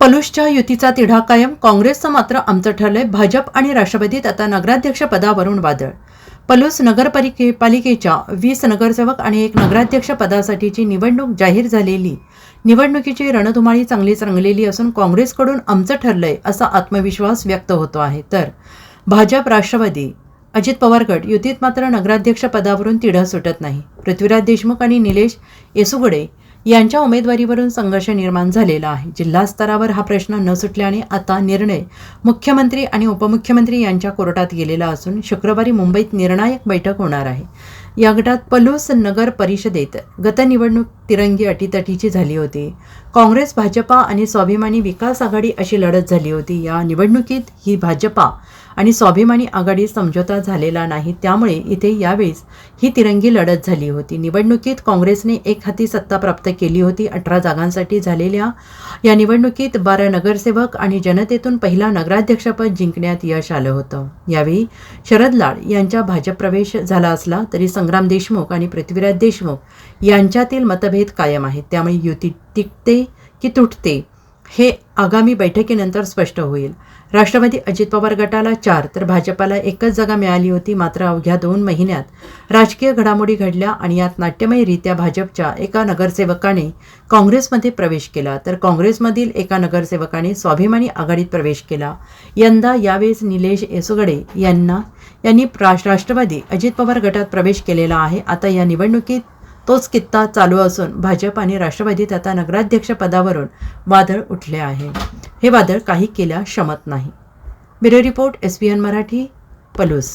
पलुषच्या युतीचा तिढा कायम काँग्रेसचं मात्र आमचं ठरलंय भाजप आणि राष्ट्रवादीत आता नगराध्यक्ष पदावरून वादळ. पलूस नगरपालिके पालिकेच्या वीस नगरसेवक आणि एक नगराध्यक्ष पदासाठीची निवडणूक जाहीर झालेली. निवडणुकीची रणधुमाळी चांगलीच रंगलेली असून काँग्रेसकडून आमचं ठरलंय असा आत्मविश्वास व्यक्त होतो आहे. तर भाजप राष्ट्रवादी अजित पवार गट युतीत मात्र नगराध्यक्ष पदावरून तिढा सुटत नाही. पृथ्वीराज देशमुख आणि निलेश येसुगडे यांच्या उमेदवारीवरून संघर्ष निर्माण झालेला आहे. जिल्हा स्तरावर हा प्रश्न न सुटल्याने आता निर्णय मुख्यमंत्री आणि उपमुख्यमंत्री यांच्या कोर्टात गेलेला असून शुक्रवारी मुंबईत निर्णायक बैठक होणार आहे. या गटात पलूस नगर परिषदेत गत निवडणूक तिरंगी अटीतटीची झाली होती. काँग्रेस भाजपा आणि स्वाभिमानी विकास आघाडी अशी लढत झाली होती. या निवडणुकीत ही भाजपा आणि स्वाभिमानी आघाडी समझोता झालेला नाही. त्यामुळे इथे यावेळेस ही तिरंगी लढत झाली होती. निवडणुकीत काँग्रेसने एक हाती सत्ता प्राप्त केली होती. अठरा जागांसाठी झालेल्या या निवडणुकीत बारा नगरसेवक आणि जनतेतून पहिला नगराध्यक्षपद जिंकण्यात यश आलं होतं. यावेळी शरद लाड यांचा भाजप प्रवेश झाला असला तरी संग्राम देशमुख आणि पृथ्वीराज देशमुख यांच्यातील मतभेद कायम आहेत. त्यामुळे युती टिकते की तुटते हे आगामी बैठकीनंतर स्पष्ट होईल. राष्ट्रवादी अजित पवार गटाला चार तर भाजपाला एकच जागा मिळाली होती मात्र अवघ्या दोन महिन्यात राजकीय घडामोडी घडल्या आणि यात नाट्यमयरित्या भाजपच्या एका नगरसेवकाने काँग्रेसमध्ये प्रवेश केला. तर काँग्रेसमधील एका नगरसेवकाने स्वाभिमानी आघाडीत प्रवेश केला. यंदा यावेळेस निलेश येसुगडे यांना यांनी राष्ट्रवादी अजित पवार गटात प्रवेश केलेला आहे. आता या निवडणुकीत तोच कित्ता चालू असून भाजप आणि राष्ट्रवादीत आता नगराध्यक्ष पदावरून वादळ उठले आहे. हे वादळ काही केल्या शमत नाही. Bureau report S P N Marathi Palus.